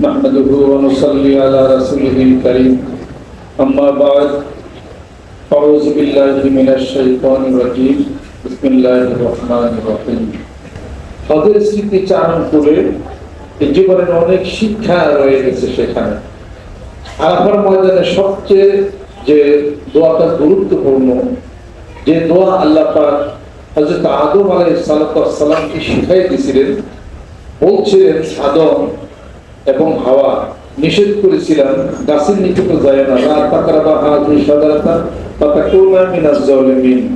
نحمده ونصلي على رسوله الكريم أما بعد أعوذ بالله من الشيطان الرجيم بسم الله الرحمن الرحيم হজের স্মৃতি চারণ করে এই জীবনের অনেক শিক্ষা রয়ে গেছে সেখানে আরাফার ময়দানে সবচেয়ে যে দোয়াটা গুরুত্বপূর্ণ যে দোয়া আল্লাহ পাক হযরত আদম আলাইহিস সালামকে শিখাই দিয়েছিলেন বলছিলেন আদম এবং হাওয়া নিষেধ করেছিলেন গাছের নিকটে যায় না। লা তাকরাবা হাযিহি শাজারাতা ফাতাকুনা মিনাজ জালিমিন।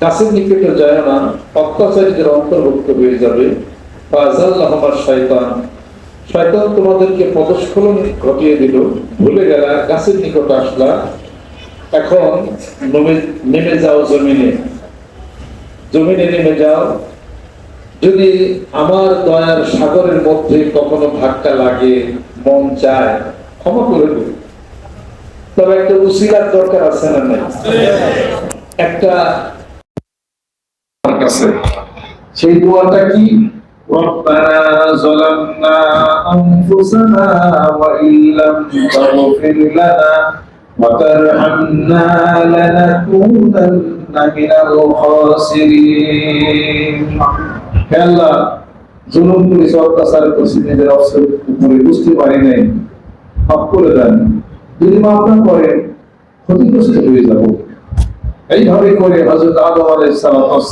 গাছের নিকটে যায় না। অত্যাচারীদের অন্তর্ভুক্ত হয়ে যাবে। ফাজাল্লাহুমা শয়তান। শয়তান তোমাদেরকে পদস্খলন ঘটিয়ে দিল। ভুলে গেলা, গাছের নিকট আসলা। এখন নেমে যাও জমিনে। জমিনে নেমে যাও। যদি আমার দয়ার সাগরের মধ্যে কখনো ধাক্কা লাগে মন চায় ক্ষমা করে দেব তবে একটা উসিলার দরকার আছে না নাই একটা আমার কাছে সেই দোয়াটা কি ربنا ظلمنا أنفسنا وإن لم تغفر لنا وترحمنا لنكونن من الخاسرين হে আল্লাহ জুলুম করেছি অত্যাচার করছি নিজের অবসর উপরে বুঝতে পারি নাই। মাফ করে দেন। যদি মাফ না করেন ক্ষতিগ্রস্ত হয়ে যাব। এইভাবে করে হজরত আদম আলাইহিস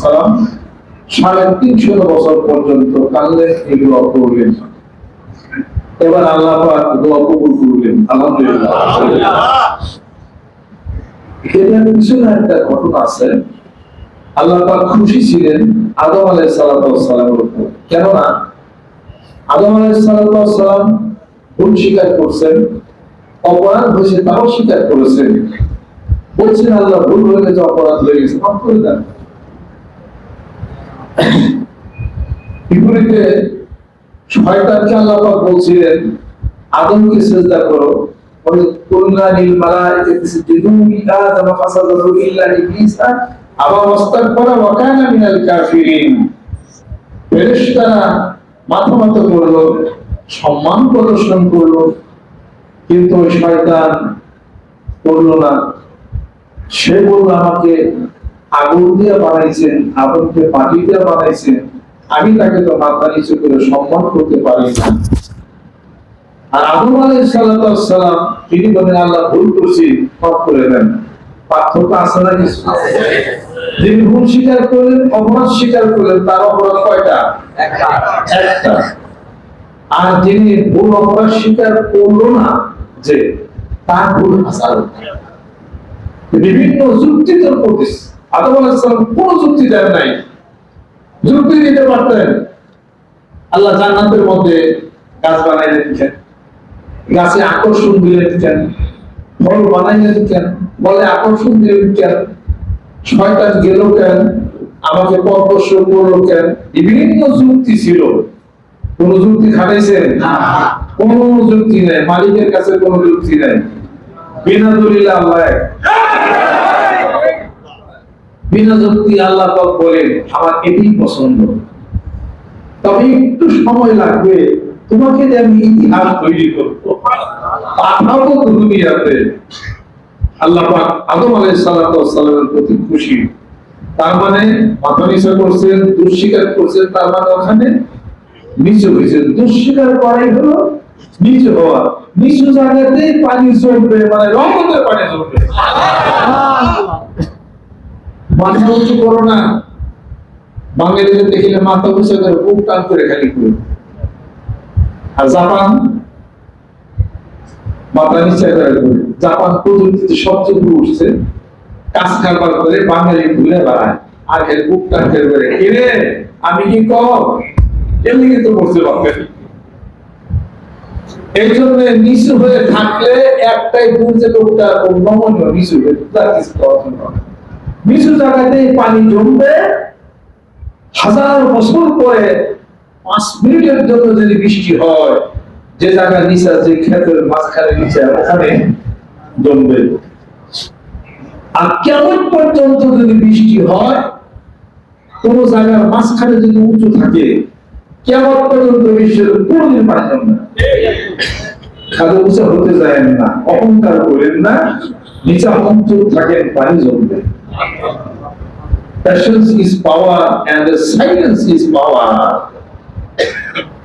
সালাম সাড়ে তিনশো বছর পর্যন্ত কানলেন এগুলো করলেন। এবার আল্লাহ পাক দোয়া কবুল করলেন। আলহামদুলিল্লাহ। এটার পিছনে একটা ঘটনা আছে। আল্লাহ পাক খুশি ছিলেন আদম আলাইহিস আদম আলাইহিস সালাম ভুল স্বীকার অপরাধ হয়েছে তাও স্বীকার করেছেন। বলছেন আল্লাহ ভুল হয়ে গেছে অপরাধ হয়ে গেছে, মাফ করে দেন। বিপরীতে আল্লাহ পাক বলছিলেন, আদমকে সেজদা করো। ওই কুলনা লিল মালাইকাতি ইসজুদু লিআদম ফাসাদাু ইল্লা ইবলিসা। সম্মান প্রদর্শন করল, কিন্তু শয়তান করল না। সে আমাকে আগুন দিয়ে বানাইছেন, আগুনকে দিয়ে বানাইছেন। আমি তাকে তো মাথা নিচু করে সম্মান করতে পারি না। আর আবু সালাম, তিনি বলেন, আল্লাহ ভুল করছি, মাফ করে দেন। পার্থক্য আছে না কিছু যিনি ভুল স্বীকার করলেন অপরাধ স্বীকার করলেন তার অপরাধ কয়টা? একটা। আর যিনি ভুল অপরাধ স্বীকার করল না যে তার ভুল বিভিন্ন যুক্তি তোর করতিস আদম আলাইহিস সালাম কোনো যুক্তি দেন নাই। যুক্তি দিতে পারতেন। আল্লাহ জান্নাতের মধ্যে গাছ বানাই দিচ্ছেন গাছে আকর্ষণ দিয়ে দিচ্ছেন ফল বানাই দিচ্ছেন বলে আকর্ষণ দিয়ে দিচ্ছেন শয়তান গেল কেন? আমাকে পথপ্রশ করল কেন? বিভিন্ন যুক্তি ছিল। কোন যুক্তি খাটাইছেন কোন যুক্তি নেই। মালিকের কাছে কোন যুক্তি নেই। বিনা আল্লাহ বিনা যুক্তি আল্লাহ আমার এটাই পছন্দ। তবে একটু সময় লাগবে। তোমাকে আমি ইতিহাস তৈরি করব পাঠাবো দুনিয়াতে। আল্লাহ পাক আদম আলাইহিস সালাতু ওয়াস সালামের প্রতি খুশি। তার মানে মাথা নিচু করছেন দুঃস্বীকার করছেন, তার মানে ওখানে নিচু হয়েছেন। দুঃস্বীকার করাই হলো নিচু হওয়া। নিচু জায়গাতেই পানি জমবে মানে রহমতের পানি মাথা উঁচু করো না। বাঙালিদের দেখিলে মাথা উঁচু করে বুক টান করে খালি করে। আর জাপান মাথা নিচে করে। জাপান প্রযুক্তিতে সবচেয়ে উপরে উঠছে। কাজ কারবার করে বাঙালি ঘুরে বেড়ায়। আর এর বুক টান করে করে আমি কি কম? এমনি কিন্তু করছে বাঙালি এই জন্য নিচু হয়ে থাকলে একটাই দূর যে লোকটা নমনীয়, নিচু হয়ে নিচু জায়গাতে পানি জমবে। হাজার বছর পরে পাঁচ মিনিটের জন্য যদি বৃষ্টি হয়, যে জায়গা নিচে যে ক্ষেতের মাঝখানে নিচে ওখানে জমবে আর কেমন পর্যন্ত যদি বৃষ্টি হয়, কোন জায়গার মাঝখানে যদি উঁচু থাকে, কেমন পর্যন্ত বিশ্বের কোনদিন পানি জমবে উঁচা হতে যায় না, অহংকার করেন না, নিচা অন্তর থাকেন, পানি জমবে। Patience is power and silence is.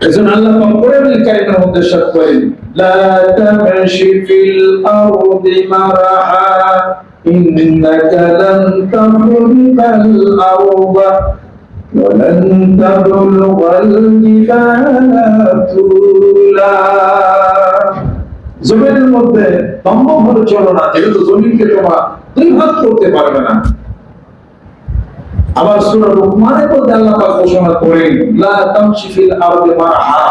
এজন্য আল্লাহ পাক কোরআনুল কারীমের মধ্যে সাত করেন লা তামশি ফিল আরদি মারাহা ইন্নাকা লান তাখরিকাল আরদা ولن تبلغ الجبال طولا জমিনের মধ্যে সম্ভব হলে চলো না যেহেতু জমিনকে তোমার দুই ভাগ করতে পারবে না আবার সূরা লুকমানের মধ্যে আল্লাহ পাক ঘোষণা করেন লা তামশি ফিল আরদি মারহা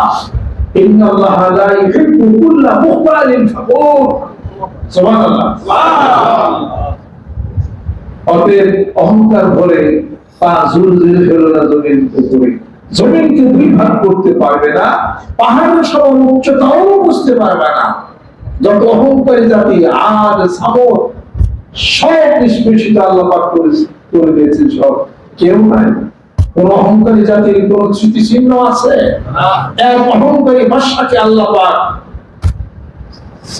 ইন্নাল্লাহা লা ইউহিব্বু কুল্লা মুখতালিন ফাকুর সুবহানাল্লাহ। অতএব অহংকার ভরে পা ফেলো না জমিন উপরে। জমিনকে দুই ভাগ করতে পারবে না পাহাড়ের সমান উচ্চতাও বুঝতে পারবে না। যত অহংকারী জাতি আজ সামর সব নিষ্পেষিত আল্লাহ পাক করে করে দিয়েছেন সব। কেউ নাই। কোন অহংকারী জাতির কোন স্মৃতি চিহ্ন আছে? এক অহংকারী বাসাকে আল্লাহ পাক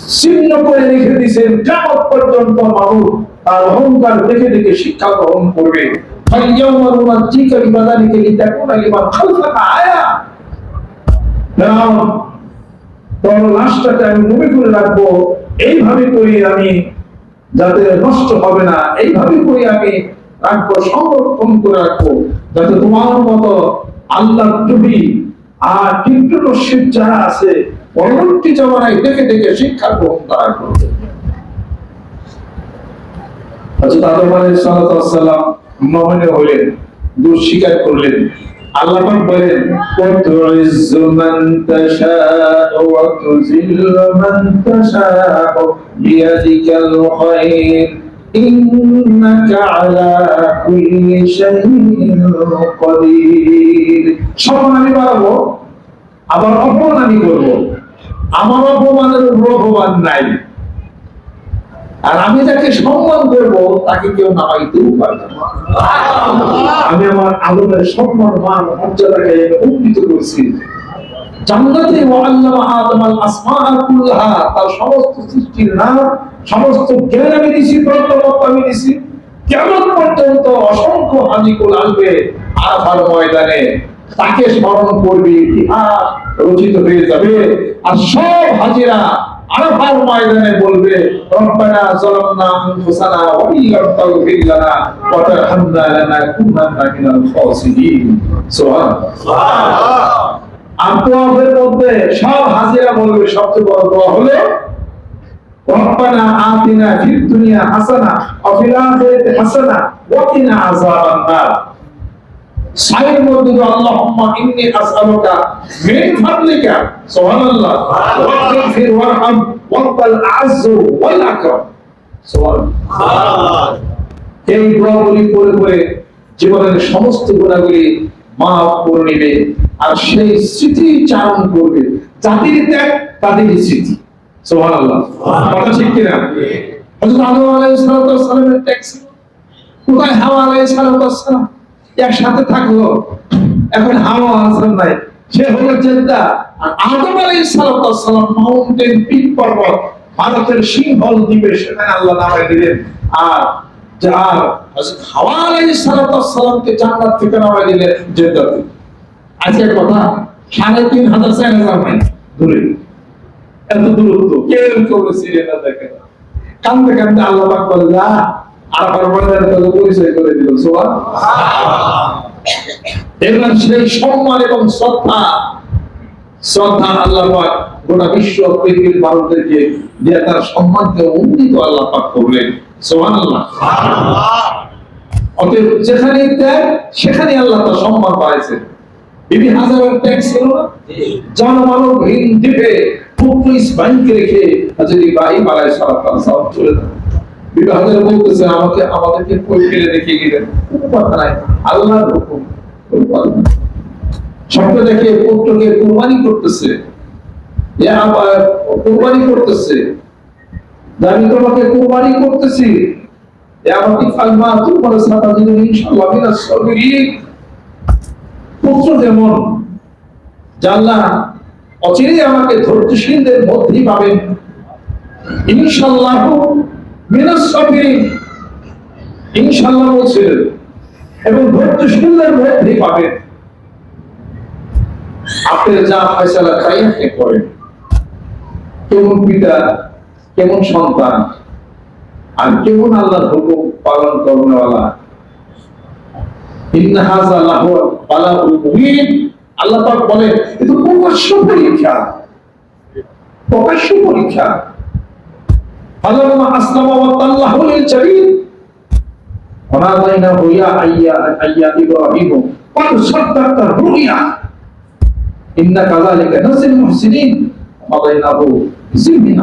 চিহ্ন করে রেখে দিয়েছেন কেমন পর্যন্ত মানুষ তার অহংকার দেখে দেখে শিক্ষা গ্রহণ করবে। এইভাবে করি আমি, যাতে নষ্ট হবে না। এইভাবে করি আমি রাখব সংরক্ষণ করে রাখব যাতে তোমার মতো আল্লাহ টুবি আর রশিদ যারা আছে, পরবর্তী জমানায় দেখে দেখে শিক্ষা গ্রহণ তারা করবে। হলেন করলেন। আল্লাহ বলেন কাদির সম্মান আমি বাড়াবো? আবার অপমান আমি করব? আমার অপমানের উপর অপমান নাই। আর আমি যাকে সম্মান করব, তাকে কেউ নামাইতেও পারবে। আমি আমার আদমের সম্মান, মান, মর্যাদাকে উন্নীত করছি। জান্নাতে ওয়াল্লামা আদম আল তার সমস্ত সৃষ্টির নাম সমস্ত জ্ঞান আমি দিছি তত্ত্বমত আমি দিছি। কেমন পর্যন্ত অসংখ্য হাজিকুল আনবে আরাফার ময়দানে তাকে স্মরণ করবে ইতিহাস রচিত হয়ে যাবে। আর সব হাজিরা আরাফার ময়দানে বলবে রব্বানা যালামনা আনফুসানা ওয়া ইল্লাম তাগফির লানা ওয়া তারহামনা লানাকুনান্না মিনাল খাসিরিন। সুবহানাল্লাহ। মধ্যে সব হাজিরা বলবে সবচেয়ে বড় দোয়া হলো আতিনা ফিদ দুনিয়া হাসানা ওয়া ফিল আখিরাতি হাসানা ওয়া কিনা আযাবান মধ্যে মিন ফাদলিকা। সুবহানাল্লাহ। ওয়ারহাম আযযু ওয়াল আকরাম। সুবহানাল্লাহ। এই দোয়াগুলি করে জীবনের সমস্ত গুণাগুলি মাফ করে নেবে আর সেই স্মৃতি চারণ করবে। জাতির ত্যাগ তাদের স্মৃতি। একসাথে থাকল। এখন হাওয়া আসলাম নাই সে হলো জেদ্দা। আর আদম আলাইহিস সালাম মাউন্টেন পিক পর্বত, ভারতের সিংহল দ্বীপে, সেখানে আল্লাহ নামায় দিলেন। আর যার আজকের কথা সাড়ে তিন হাজার দূরে। এত দূরত্ব কেউ কেউ ছিলেন না দেখে না। কান্দতে কান্দতে আল্লাহ পাক বলে আর আমার পরিচয় করে দিল। সোয়া এবার সেই সম্মান এবং শ্রদ্ধা। শ্রদ্ধা আল্লাহ পাক গোটা বিশ্ব পৃথিবীর মানুষদেরকে দিয়ে তার সম্মানকে উন্নীত আল্লাহ পাক করলেন। সুবহানাল্লাহ অতএব যেখানে ত্যাগ সেখানে আল্লাহ তার সম্মান পাইছেন। বিবি হাজারের ত্যাগ ছিল না? জনমানব হীন দ্বীপে পুত্র ইসমাইলকে রেখে হযরত ইব্রাহিম আলাইহিস সালাম চলে যান বিবি হাজার বলতেছে আমাকে আমাদেরকে কই ফেলে রেখে গেলেন। কোনো কথা নাই। আল্লাহর হুকুম। স্বপ্ন দেখে পুত্রকে কুরবানি করতেছে। আবার কুরবানি করতেছে। আমি তোমাকে কুরবানি করতেছি আমাকে ফালমা তোমার সাথে দিন ইনশাআল্লাহ মিনাস সাবিরিন। পুত্র যেমন জাল্লা অচিরেই আমাকে ধৈর্যশীলদের মধ্যেই পাবেন ইনশাল্লাহ ইনশাল্লাহ এবং ধৈর্যশীলদের মধ্যেই পাবেন আপনি যা ফয়সালা তাই আপনি করেন। কেমন পিতা, কেমন সন্তান, আর কেমন আল্লাহর হুকুম পালন করনেওয়ালা আল্লাহ পাক বলেন, এ তো প্রকাশ্য পরীক্ষা। প্রকাশ্য পরীক্ষা। ফালাম্মা আসলামা ওয়া আইয়া আইয়া ইব্রাহিম? কত সাদাক্তা রুইয়া ইন্না কাযালিকা নাসিল মুহসিনিন। ওয়া বাইনাহু জিমিন